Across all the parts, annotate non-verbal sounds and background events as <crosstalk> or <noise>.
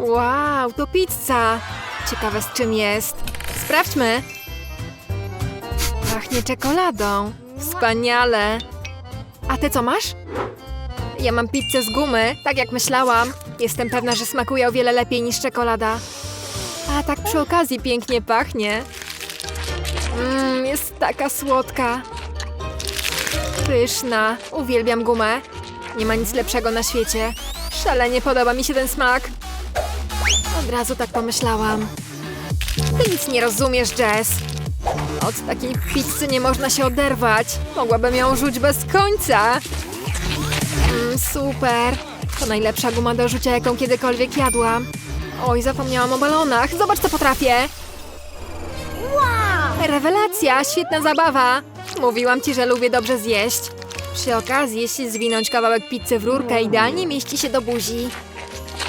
Wow, to pizza. Ciekawe z czym jest. Sprawdźmy. Pachnie czekoladą. Wspaniale. A ty co masz? Ja mam pizzę z gumy, tak jak myślałam. Jestem pewna, że smakuje o wiele lepiej niż czekolada. A tak przy okazji pięknie pachnie. Mmm, jest taka słodka. Pyszna. Uwielbiam gumę. Nie ma nic lepszego na świecie. Szalenie podoba mi się ten smak. Od razu tak pomyślałam. Ty nic nie rozumiesz, Jess. Od takiej pizzy nie można się oderwać. Mogłabym ją rzuć bez końca. Mm, super. To najlepsza guma do rzucia, jaką kiedykolwiek jadłam. Oj, zapomniałam o balonach. Zobacz, co potrafię. Rewelacja, świetna zabawa. Mówiłam ci, że lubię dobrze zjeść. Przy okazji, jeśli zwinąć kawałek pizzy w rurkę, idealnie mieści się do buzi.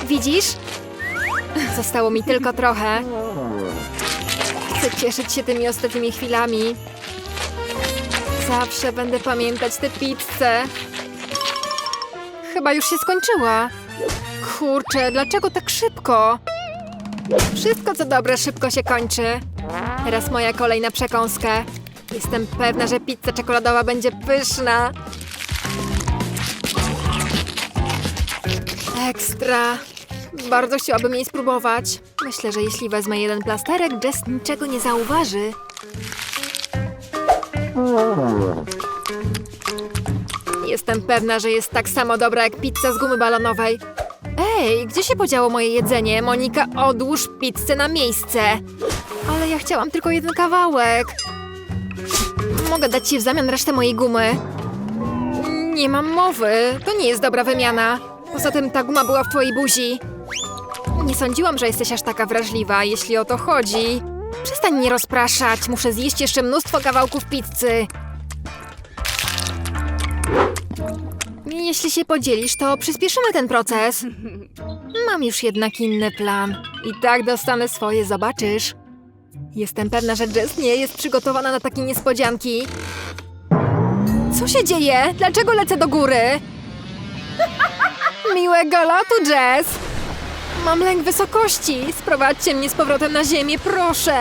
Widzisz? Zostało mi tylko trochę. Chcę cieszyć się tymi ostatnimi chwilami. Zawsze będę pamiętać tę pizzę. Chyba już się skończyła. Kurczę, dlaczego tak szybko? Wszystko co dobre szybko się kończy. Teraz moja kolej na przekąskę. Jestem pewna, że pizza czekoladowa będzie pyszna. Ekstra. Bardzo chciałabym jej spróbować. Myślę, że jeśli wezmę jeden plasterek, Jess niczego nie zauważy. Jestem pewna, że jest tak samo dobra jak pizza z gumy balonowej. Ej, gdzie się podziało moje jedzenie? Monika, odłóż pizzę na miejsce. Ale ja chciałam tylko jeden kawałek. Mogę dać ci w zamian resztę mojej gumy. Nie mam mowy. To nie jest dobra wymiana. Poza tym ta guma była w twojej buzi. Nie sądziłam, że jesteś aż taka wrażliwa, jeśli o to chodzi. Przestań mnie rozpraszać. Muszę zjeść jeszcze mnóstwo kawałków pizzy. Jeśli się podzielisz, to przyspieszymy ten proces. Mam już jednak inny plan. I tak dostanę swoje, zobaczysz. Jestem pewna, że Jess nie jest przygotowana na takie niespodzianki. Co się dzieje? Dlaczego lecę do góry? <laughs> Miłego lotu, Jess! Mam lęk wysokości. Sprowadźcie mnie z powrotem na ziemię, proszę.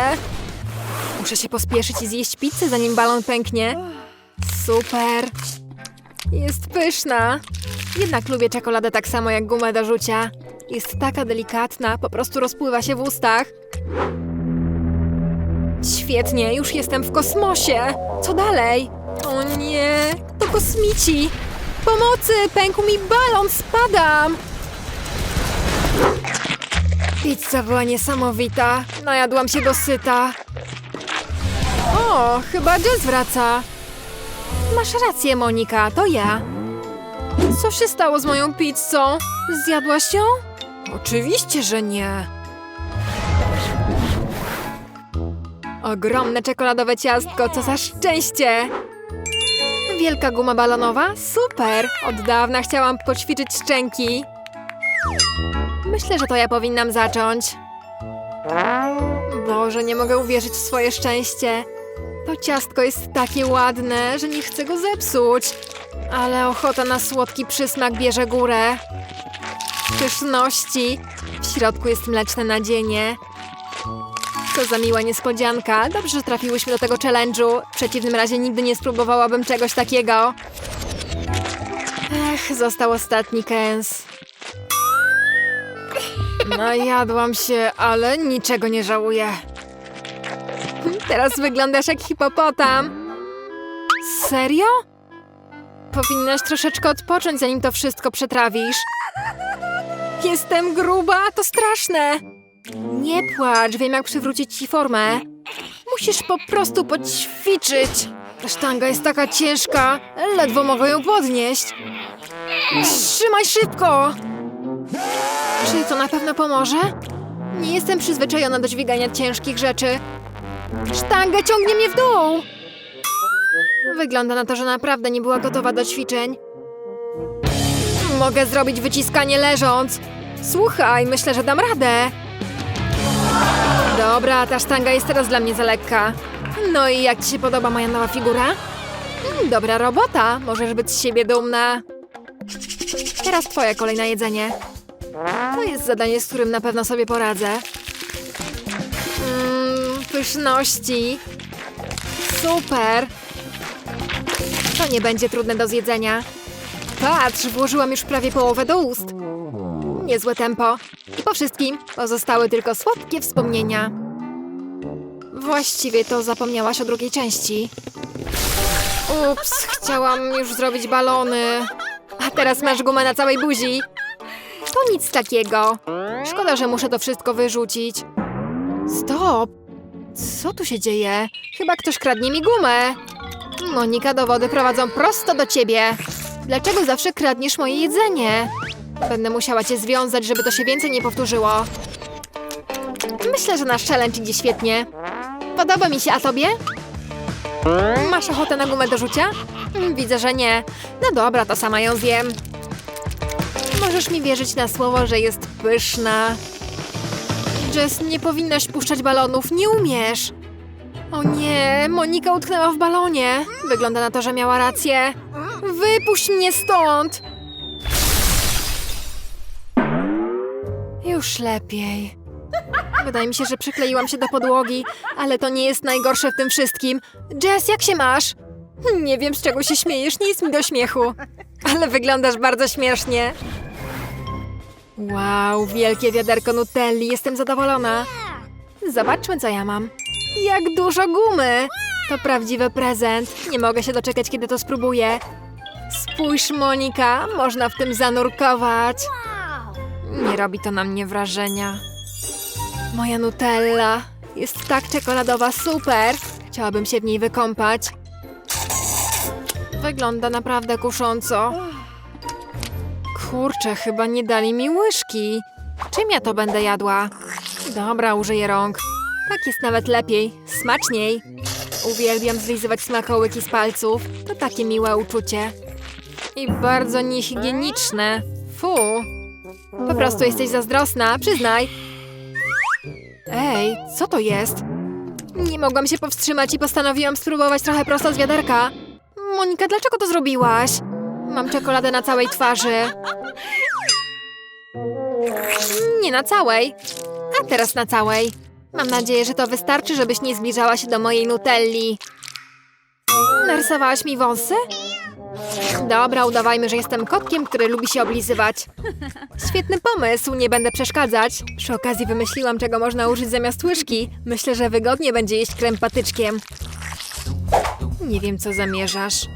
Muszę się pospieszyć i zjeść pizzę, zanim balon pęknie. Super. Jest pyszna. Jednak lubię czekoladę tak samo jak gumę do rzucia. Jest taka delikatna, po prostu rozpływa się w ustach. Świetnie, już jestem w kosmosie. Co dalej? O nie, to kosmici. Pomocy, pękł mi balon, spadam. Pizza była niesamowita. Najadłam się dosyta. O, chyba Jess wraca. Masz rację, Monika, to ja. Co się stało z moją pizzą? Zjadłaś ją? Oczywiście, że nie. Ogromne czekoladowe ciastko, co za szczęście! Wielka guma balonowa? Super! Od dawna chciałam poćwiczyć szczęki. Myślę, że to ja powinnam zacząć. Boże, nie mogę uwierzyć w swoje szczęście. To ciastko jest takie ładne, że nie chcę go zepsuć. Ale ochota na słodki przysmak bierze górę. Pyszności. W środku jest mleczne nadzienie. Co za miła niespodzianka. Dobrze, że trafiłyśmy do tego challenge'u. W przeciwnym razie nigdy nie spróbowałabym czegoś takiego. Ech, został ostatni kęs. Najadłam się, ale niczego nie żałuję. Teraz wyglądasz jak hipopotam. Serio? Powinnaś troszeczkę odpocząć, zanim to wszystko przetrawisz. Jestem gruba, to straszne. Nie płacz, wiem jak przywrócić ci formę. Musisz po prostu poćwiczyć. Ta sztanga jest taka ciężka, ledwo mogę ją podnieść. Trzymaj szybko! Czy to na pewno pomoże? Nie jestem przyzwyczajona do dźwigania ciężkich rzeczy. Sztanga ciągnie mnie w dół! Wygląda na to, że naprawdę nie była gotowa do ćwiczeń. Mogę zrobić wyciskanie leżąc. Słuchaj, myślę, że dam radę. Dobra, ta sztanga jest teraz dla mnie za lekka. No i jak ci się podoba moja nowa figura? Mm, Dobra robota, możesz być z siebie dumna. Teraz twoja kolej na jedzenie. To jest zadanie, z którym na pewno sobie poradzę. Mmm, pyszności. Super. To nie będzie trudne do zjedzenia. Patrz, włożyłam już prawie połowę do ust. Niezłe tempo. I po wszystkim pozostały tylko słodkie wspomnienia. Właściwie to zapomniałaś o drugiej części. Ups, chciałam już zrobić balony. A teraz masz gumę na całej buzi. To nic takiego. Szkoda, że muszę to wszystko wyrzucić. Stop! Co tu się dzieje? Chyba ktoś kradnie mi gumę. Monika, dowody prowadzą prosto do ciebie. Dlaczego zawsze kradniesz moje jedzenie? Będę musiała cię związać, żeby to się więcej nie powtórzyło. Myślę, że nasz challenge idzie świetnie. Podoba mi się, a tobie? Masz ochotę na gumę do rzucia? Widzę, że nie. No dobra, to sama ją zjem. Możesz mi wierzyć na słowo, że jest pyszna. Jess, nie powinnaś puszczać balonów, nie umiesz. O nie, Monika utknęła w balonie. Wygląda na to, że miała rację. Wypuść mnie stąd! Już lepiej. Wydaje mi się, że przykleiłam się do podłogi, ale to nie jest najgorsze w tym wszystkim. Jess, jak się masz? Nie wiem, z czego się śmiejesz, nie jest mi do śmiechu. Ale wyglądasz bardzo śmiesznie. Wow, wielkie wiaderko Nutelli, jestem zadowolona. Zobaczmy, co ja mam. Jak dużo gumy! To prawdziwy prezent. Nie mogę się doczekać, kiedy to spróbuję. Spójrz, Monika, można w tym zanurkować. Nie robi to na mnie wrażenia. Moja Nutella jest tak czekoladowa, super! Chciałabym się w niej wykąpać. Wygląda naprawdę kusząco. Kurczę, chyba nie dali mi łyżki. Czym ja to będę jadła? Dobra, użyję rąk. Tak jest nawet lepiej, smaczniej. Uwielbiam zlizywać smakołyki z palców. To takie miłe uczucie. I bardzo niehigieniczne. Fu. Po prostu jesteś zazdrosna, przyznaj. Ej, co to jest? Nie mogłam się powstrzymać i postanowiłam spróbować trochę prosto z wiaderka. Monika, dlaczego to zrobiłaś? Mam czekoladę na całej twarzy. Nie na całej. A teraz na całej. Mam nadzieję, że to wystarczy, żebyś nie zbliżała się do mojej Nutelli. Narysowałaś mi wąsy? Dobra, udawajmy, że jestem kotkiem, który lubi się oblizywać. Świetny pomysł, nie będę przeszkadzać. Przy okazji wymyśliłam, czego można użyć zamiast łyżki. Myślę, że wygodnie będzie jeść krem patyczkiem. Nie wiem, co zamierzasz.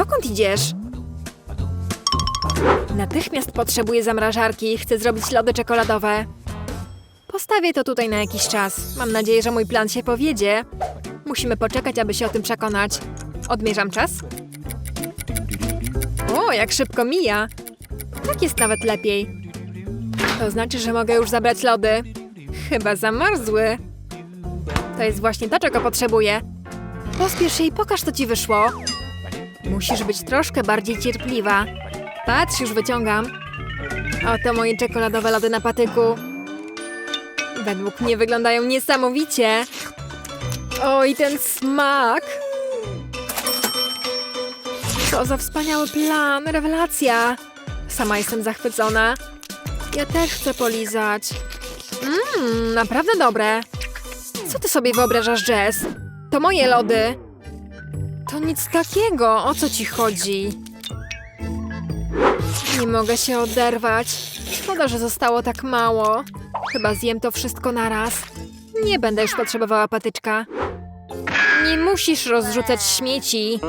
Dokąd idziesz? Natychmiast potrzebuję zamrażarki. Chcę zrobić lody czekoladowe. Postawię to tutaj na jakiś czas. Mam nadzieję, że mój plan się powiedzie. Musimy poczekać, aby się o tym przekonać. Odmierzam czas. O, jak szybko mija. Tak jest nawet lepiej. To znaczy, że mogę już zabrać lody. Chyba zamarzły. To jest właśnie to, czego potrzebuję. Pospiesz się i pokaż, co ci wyszło. Musisz być troszkę bardziej cierpliwa. Patrz, już wyciągam. Oto moje czekoladowe lody na patyku. Według mnie wyglądają niesamowicie. Oj, ten smak! Co za wspaniały plan, rewelacja! Sama jestem zachwycona. Ja też chcę polizać. Mmm, naprawdę dobre. Co ty sobie wyobrażasz, Jess? To moje lody. To nic takiego, o co ci chodzi? Nie mogę się oderwać. Szkoda, że zostało tak mało. Chyba zjem to wszystko naraz. Nie będę już potrzebowała patyczka. Nie musisz rozrzucać śmieci.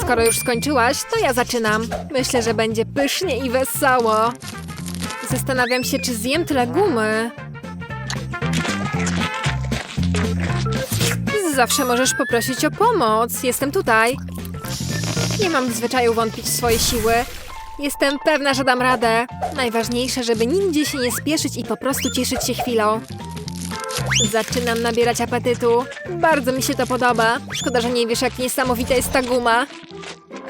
Skoro już skończyłaś, to ja zaczynam. Myślę, że będzie pysznie i wesoło. Zastanawiam się, czy zjem tyle gumy. Zawsze możesz poprosić o pomoc. Jestem tutaj. Nie mam zwyczaju wątpić w swoje siły. Jestem pewna, że dam radę. Najważniejsze, żeby nigdzie się nie spieszyć i po prostu cieszyć się chwilą. Zaczynam nabierać apetytu. Bardzo mi się to podoba. Szkoda, że nie wiesz, jak niesamowita jest ta guma.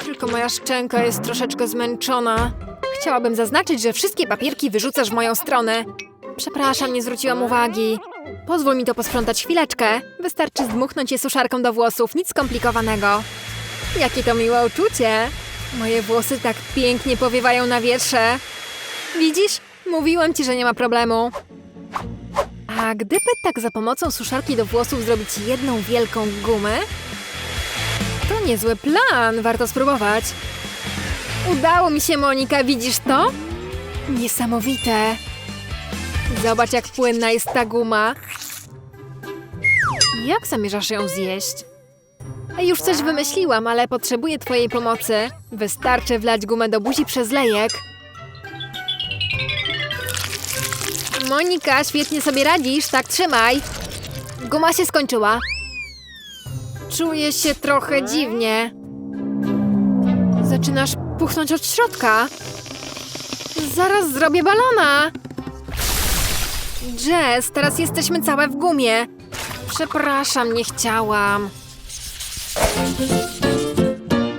Tylko moja szczęka jest troszeczkę zmęczona. Chciałabym zaznaczyć, że wszystkie papierki wyrzucasz w moją stronę. Przepraszam, nie zwróciłam uwagi. Pozwól mi to posprzątać chwileczkę. Wystarczy zdmuchnąć je suszarką do włosów, nic skomplikowanego. Jakie to miłe uczucie. Moje włosy tak pięknie powiewają na wietrze. Widzisz? Mówiłam ci, że nie ma problemu. A gdyby tak za pomocą suszarki do włosów zrobić jedną wielką gumę? To niezły plan, warto spróbować. Udało mi się, Monika, widzisz to? Niesamowite. Zobacz, jak płynna jest ta guma. Jak zamierzasz ją zjeść? Już coś wymyśliłam, ale potrzebuję twojej pomocy. Wystarczy wlać gumę do buzi przez lejek. Monika, świetnie sobie radzisz, tak trzymaj. Guma się skończyła. Czuję się trochę dziwnie. Zaczynasz puchnąć od środka. Zaraz zrobię balona. Jess, teraz jesteśmy całe w gumie. Przepraszam, nie chciałam.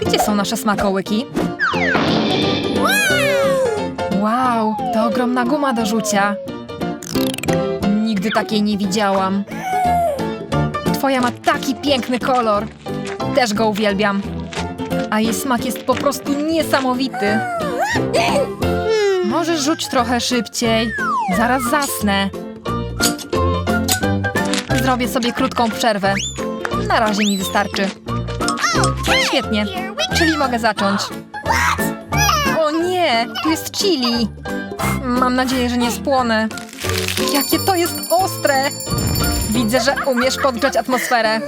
Gdzie są nasze smakołyki? Wow, to ogromna guma do rzucia. Nigdy takiej nie widziałam. Twoja ma taki piękny kolor. Też go uwielbiam. A jej smak jest po prostu niesamowity. Możesz rzuć trochę szybciej. Zaraz zasnę. Zrobię sobie krótką przerwę. Na razie mi wystarczy. Świetnie, czyli mogę zacząć. O nie, tu jest chili. Mam nadzieję, że nie spłonę. Jakie to jest ostre! Widzę, że umiesz podgrzać atmosferę.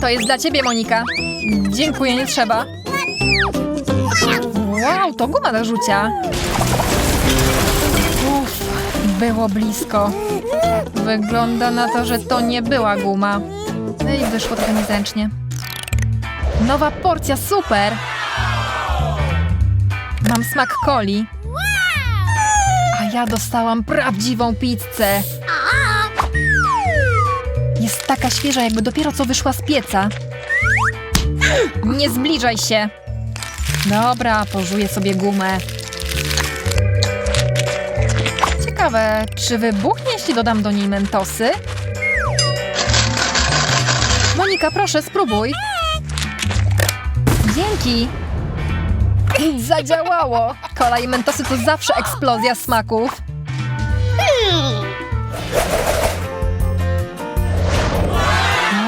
To jest dla ciebie, Monika. Dziękuję, nie trzeba. Wow, to guma do rzucia. Uff, było blisko. Wygląda na to, że to nie była guma. No i wyszło trochę niezręcznie. Nowa porcja, super! Mam smak coli. A ja dostałam prawdziwą pizzę. Jest taka świeża, jakby dopiero co wyszła z pieca. Nie zbliżaj się. Dobra, pożuję sobie gumę. Ciekawe, czy wybuchnie, jeśli dodam do niej mentosy? Monika, proszę, spróbuj. Dzięki. <clears throat> Zadziałało. Kola i mentosy to zawsze eksplozja smaków.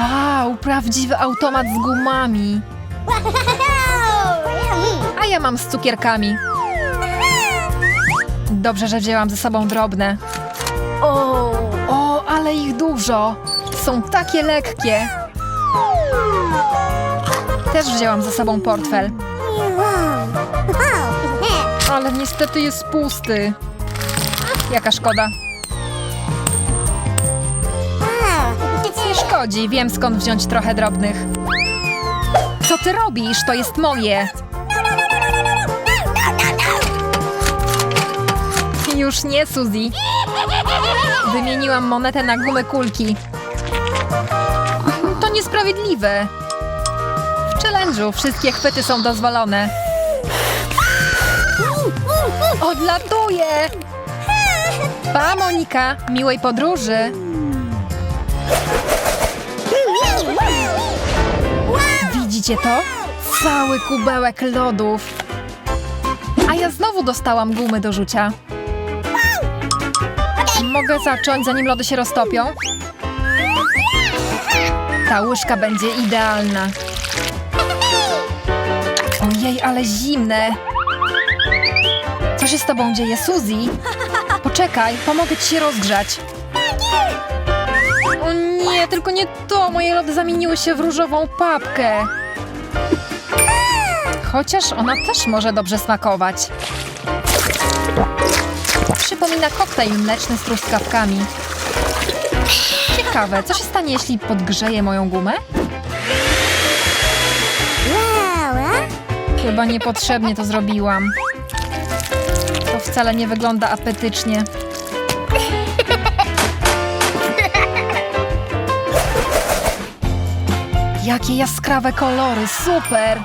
Wow, prawdziwy automat z gumami. Ja mam z cukierkami. Dobrze, że wzięłam ze sobą drobne. O, ale ich dużo. Są takie lekkie. Też wzięłam ze sobą portfel, ale niestety jest pusty. Jaka szkoda. Nie szkodzi, wiem skąd wziąć trochę drobnych. Co ty robisz? To jest moje. Już nie, Suzy. Wymieniłam monetę na gumę kulki. To niesprawiedliwe. W challenge'u wszystkie chwyty są dozwolone. Odlatuję! Pa, Monika! Miłej podróży! Widzicie to? Cały kubełek lodów. A ja znowu dostałam gumy do rzucia. Mogę zacząć, zanim lody się roztopią? Ta łyżka będzie idealna. Ojej, ale zimne. Co się z tobą dzieje, Suzy? Poczekaj, pomogę ci się rozgrzać. O nie, tylko nie to. Moje lody zamieniły się w różową papkę. Chociaż ona też może dobrze smakować. Przypomina koktajl mleczny z truskawkami. Ciekawe, co się stanie, jeśli podgrzeję moją gumę? Chyba niepotrzebnie to zrobiłam. To wcale nie wygląda apetycznie. Jakie jaskrawe kolory, super!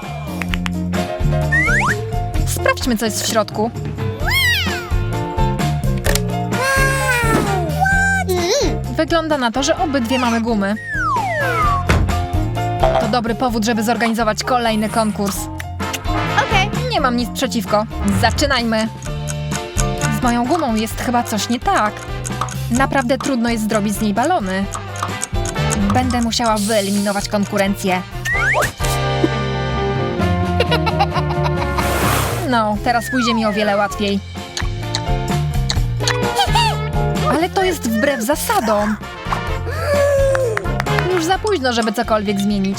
Sprawdźmy, co jest w środku. Wygląda na to, że obydwie mamy gumy. To dobry powód, żeby zorganizować kolejny konkurs. Nie mam nic przeciwko. Zaczynajmy. Z moją gumą jest chyba coś nie tak. Naprawdę trudno jest zrobić z niej balony. Będę musiała wyeliminować konkurencję. <laughs> No, teraz pójdzie mi o wiele łatwiej. Ale to jest wbrew zasadom. Już za późno, żeby cokolwiek zmienić.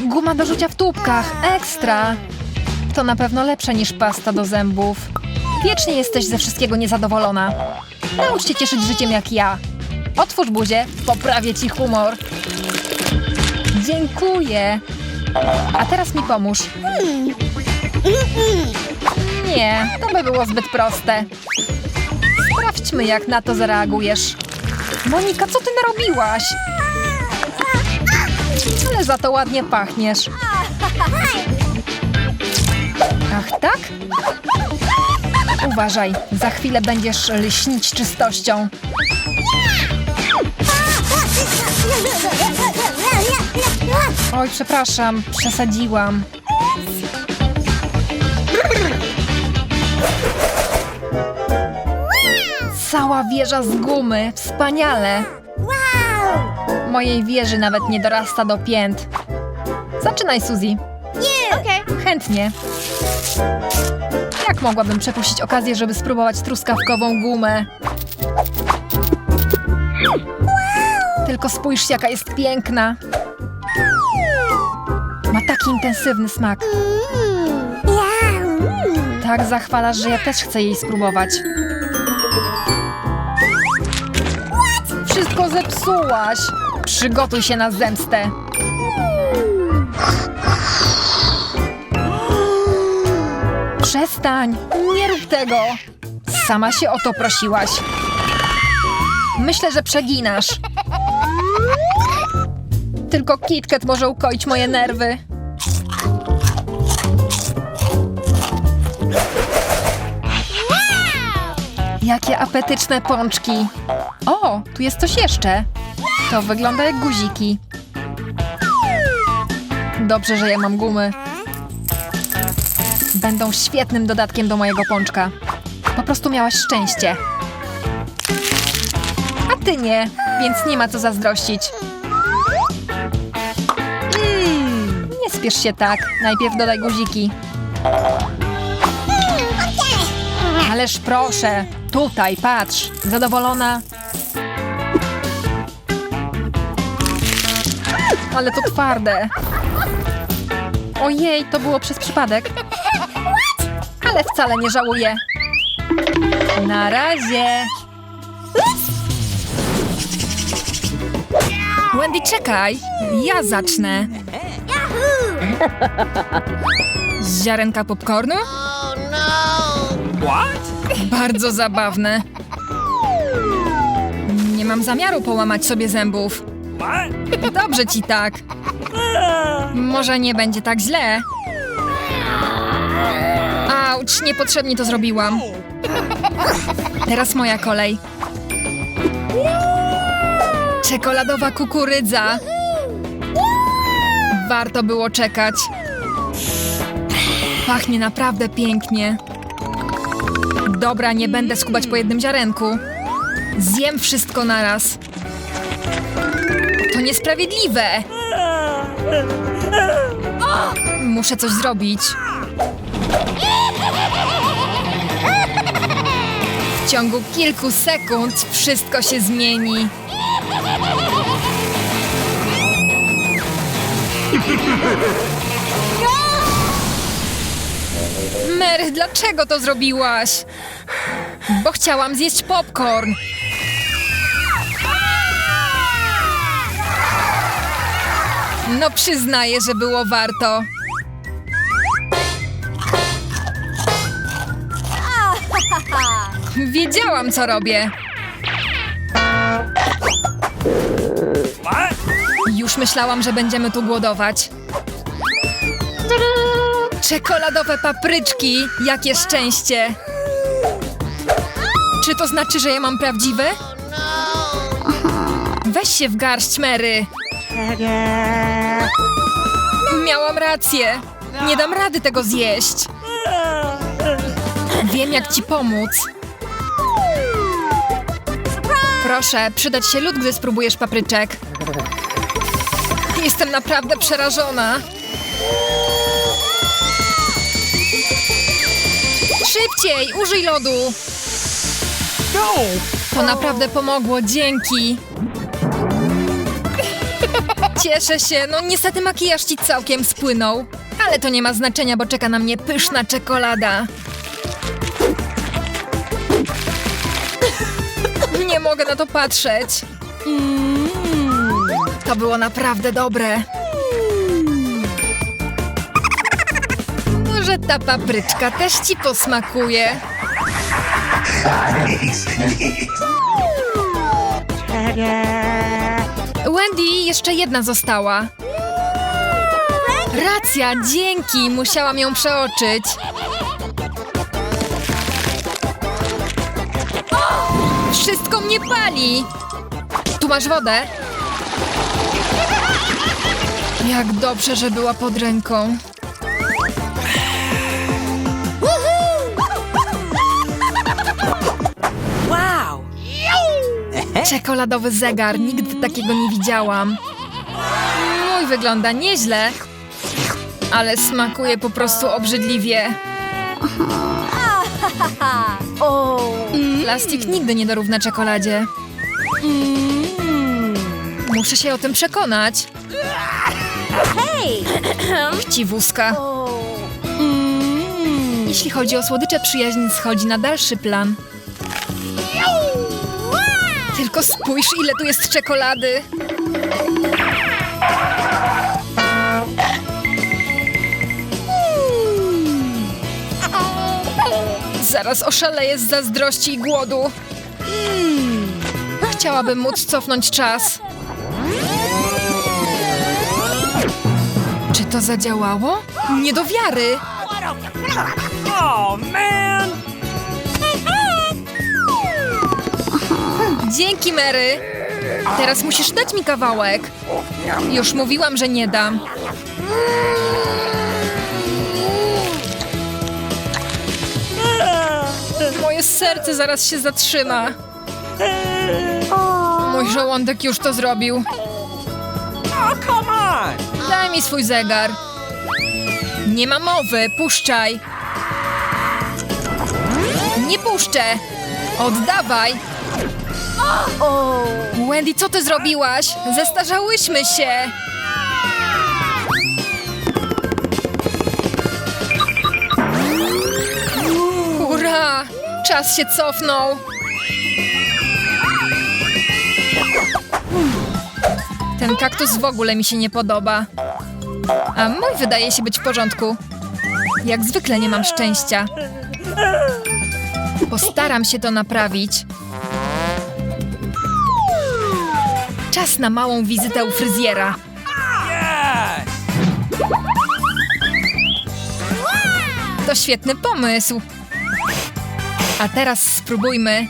Guma do rzucia w tubkach. Ekstra. To na pewno lepsze niż pasta do zębów. Wiecznie jesteś ze wszystkiego niezadowolona. Naucz się cieszyć życiem jak ja. Otwórz buzię, poprawię ci humor. Dziękuję. A teraz mi pomóż. Nie, to by było zbyt proste. Sprawdźmy, jak na to zareagujesz. Monika, co ty narobiłaś? Ale za to ładnie pachniesz. Ach, tak? Uważaj, za chwilę będziesz lśnić czystością. Oj, przepraszam, przesadziłam. Cała wieża z gumy, wspaniale. Mojej wieży nawet nie dorasta do pięt. Zaczynaj, Suzy. Chętnie. Jak mogłabym przepuścić okazję, żeby spróbować truskawkową gumę? Tylko spójrz, jaka jest piękna. Ma taki intensywny smak. Tak zachwalasz, że ja też chcę jej spróbować. Wszystko zepsułaś. Przygotuj się na zemstę. Przestań! Nie rób tego! Sama się o to prosiłaś. Myślę, że przeginasz. Tylko KitKat może ukoić moje nerwy. Jakie apetyczne pączki. O, tu jest coś jeszcze. To wygląda jak guziki. Dobrze, że ja mam gumy. Będą świetnym dodatkiem do mojego pączka. Po prostu miałaś szczęście. A ty nie, więc nie ma co zazdrościć. Mm, nie spiesz się tak. Najpierw dodaj guziki. Ależ proszę, tutaj, patrz. Zadowolona? Ale to twarde. Ojej, to było przez przypadek. Ale wcale nie żałuję. Na razie. Wendy, czekaj. Ja zacznę. Ziarenka popcornu? Bardzo zabawne. Nie mam zamiaru połamać sobie zębów. Dobrze ci tak. Może nie będzie tak źle. Auć, niepotrzebnie to zrobiłam. Teraz moja kolej. Czekoladowa kukurydza. Warto było czekać. Pachnie naprawdę pięknie. Dobra, nie będę skubać po jednym ziarenku. Zjem wszystko naraz. To niesprawiedliwe. Muszę coś zrobić. W ciągu kilku sekund wszystko się zmieni. Mary, dlaczego to zrobiłaś? Bo chciałam zjeść popcorn. No przyznaję, że było warto. Wiedziałam, co robię. Już myślałam, że będziemy tu głodować. Czekoladowe papryczki! Jakie szczęście! Czy to znaczy, że ja mam prawdziwe? Weź się w garść, Mary! Miałam rację. Nie dam rady tego zjeść. Wiem, jak ci pomóc. Proszę, przydać się lód, gdy spróbujesz papryczek. Jestem naprawdę przerażona. Szybciej, użyj lodu. To naprawdę pomogło, dzięki. Cieszę się, no niestety makijaż ci całkiem spłynął. Ale to nie ma znaczenia, bo czeka na mnie pyszna czekolada. Nie mogę na to patrzeć. To było naprawdę dobre. Ta papryczka też ci posmakuje. Wendy, jeszcze jedna została. Racja, dzięki, musiałam ją przeoczyć. Wszystko mnie pali. Tu masz wodę. Jak dobrze, że była pod ręką. Czekoladowy zegar, nigdy takiego nie widziałam. Mój wygląda nieźle, ale smakuje po prostu obrzydliwie. Plastik nigdy nie dorówna czekoladzie. Muszę się o tym przekonać. Chciwuska. Jeśli chodzi o słodycze, przyjaźń schodzi na dalszy plan. Tylko spójrz, ile tu jest czekolady. Zaraz oszaleję z zazdrości i głodu. Chciałabym móc cofnąć czas. Czy to zadziałało? Nie do wiary! Oh man! Dzięki, Mary! Teraz musisz dać mi kawałek. Już mówiłam, że nie dam. Moje serce zaraz się zatrzyma. Mój żołądek już to zrobił. Daj mi swój zegar. Nie ma mowy, puszczaj. Nie puszczę. Oddawaj. Wendy, co ty zrobiłaś? Zestarzałyśmy się. Hurra! Czas się cofnął. Ten kaktus w ogóle mi się nie podoba. A mój wydaje się być w porządku. Jak zwykle nie mam szczęścia. Postaram się to naprawić. Czas na małą wizytę u fryzjera. To świetny pomysł. A teraz spróbujmy.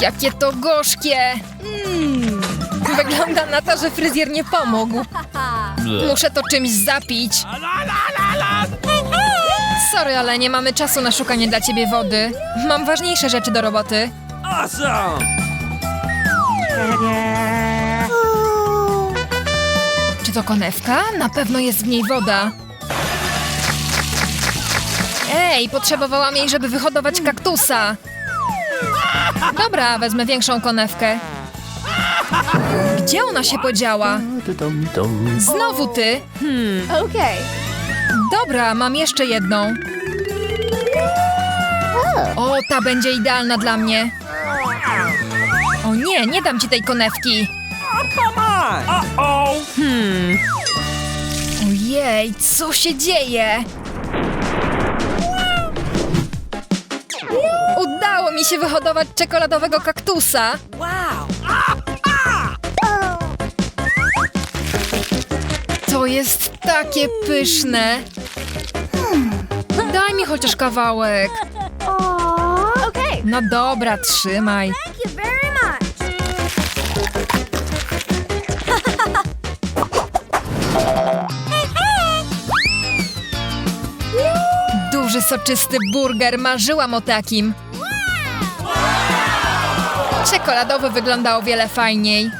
Jakie to gorzkie! Wygląda na to, że fryzjer nie pomógł. Muszę to czymś zapić. Sorry, ale nie mamy czasu na szukanie dla ciebie wody. Mam ważniejsze rzeczy do roboty. Awesome! Czy to konewka? Na pewno jest w niej woda. Ej, potrzebowałam jej, żeby wyhodować kaktusa. Dobra, wezmę większą konewkę. Gdzie ona się podziała? Znowu ty. Okay. Dobra, mam jeszcze jedną. O, ta będzie idealna dla mnie. O nie, nie dam ci tej konewki. Uh-oh! Ojej, co się dzieje? Udało mi się wyhodować czekoladowego kaktusa. Wow! To jest takie pyszne. Hmm, daj mi chociaż kawałek. No dobra, trzymaj. Duży, soczysty burger. Marzyłam o takim. Czekoladowy wygląda o wiele fajniej.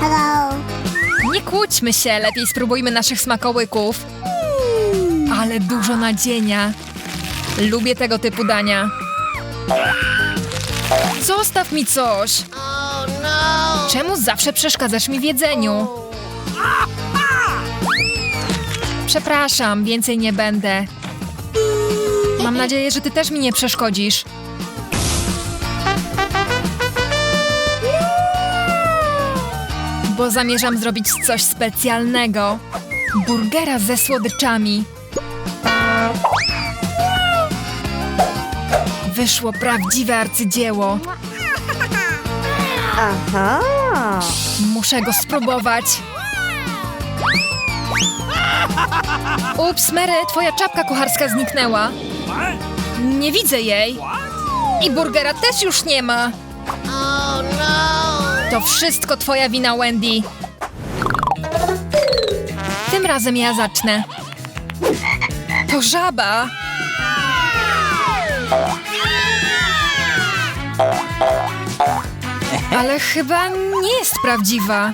Hello. Nie kłóćmy się, lepiej spróbujmy naszych smakołyków. Ale dużo nadzienia. Lubię tego typu dania. Zostaw mi coś. Czemu zawsze przeszkadzasz mi w jedzeniu? Przepraszam, więcej nie będę. Mam nadzieję, że ty też mi nie przeszkodzisz. Zamierzam zrobić coś specjalnego. Burgera ze słodyczami. Wyszło prawdziwe arcydzieło. Muszę go spróbować. Ups, Mary, twoja czapka kucharska zniknęła. Nie widzę jej. I burgera też już nie ma. To wszystko twoja wina, Wendy. Tym razem ja zacznę. To żaba. Ale chyba nie jest prawdziwa.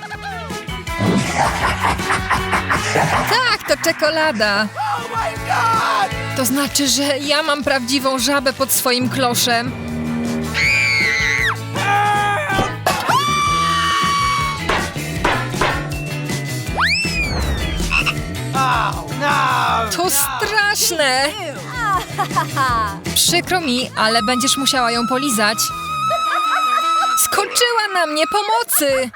Tak, to czekolada. To znaczy, że ja mam prawdziwą żabę pod swoim kloszem. Straszne! Przykro mi, ale będziesz musiała ją polizać. Skoczyła na mnie pomocy!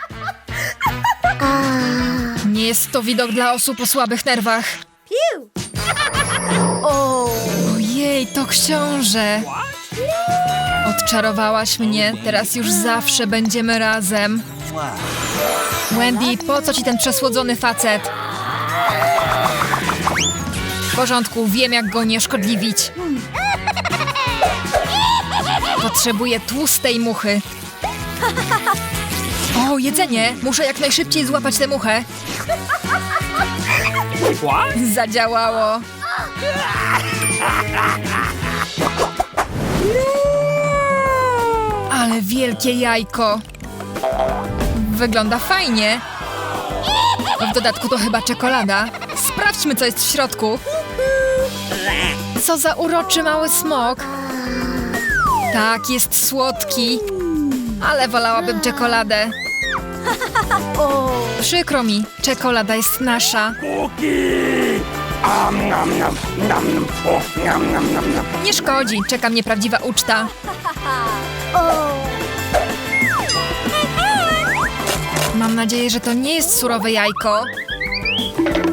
Nie jest to widok dla osób o słabych nerwach. Ojej, to książę. Odczarowałaś mnie, teraz już zawsze będziemy razem. Wendy, po co ci ten przesłodzony facet? W porządku, wiem jak go nie szkodliwić. Potrzebuję tłustej muchy. O, jedzenie! Muszę jak najszybciej złapać tę muchę. Zadziałało. Ale wielkie jajko. Wygląda fajnie. W dodatku to chyba czekolada. Sprawdźmy, co jest w środku. Co za uroczy mały smok. Tak, jest słodki. Ale wolałabym czekoladę. Przykro mi, czekolada jest nasza. Nie szkodzi, czeka mnie prawdziwa uczta. Mam nadzieję, że to nie jest surowe jajko.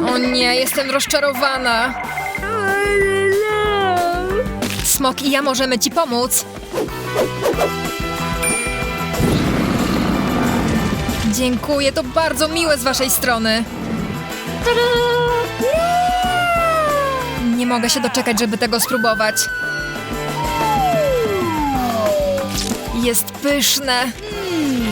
O nie, jestem rozczarowana. Smok i ja możemy ci pomóc. Dziękuję, to bardzo miłe z waszej strony. Nie mogę się doczekać, żeby tego spróbować. Jest pyszne.